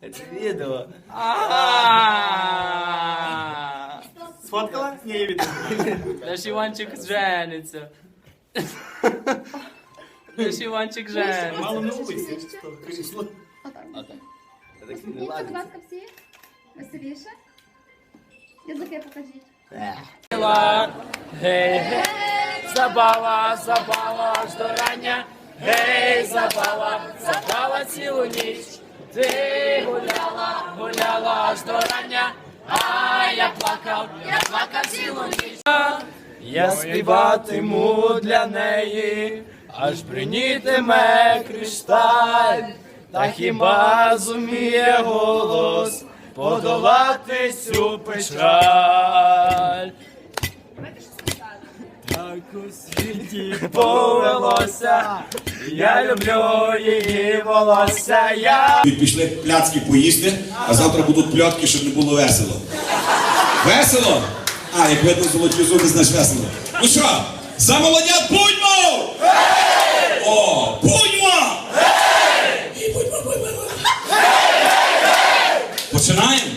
Это видео. А. Сфоткала? Не, я видел. Наш Іванчик жениться. Наш Іванчик жениться. Мало не улыбайся. что крысло. Отак. Отак. Это так не Ні, будь ладно. ласка, всі. Веселіше. Язики покажіть. Гей, гей, забава, забава, аж до рання. Гей, забава, забава цілу ніч. Ти гуляла, гуляла аж до рання. А я плакав, я плакав цілу ніч. Я співатиму для неї, аж бринітиме кришталь, та хіба зуміє голос подолати цю печаль. Так у світі повелося, я люблю її волосся, я І пішли пляцки поїсти, а завтра будуть пльотки, щоб не було весело. Весело? А, як видно, золоті зуби, значить весело. Ну що, за молодят будьмо! О, будьмо! І будьмо. Починаємо?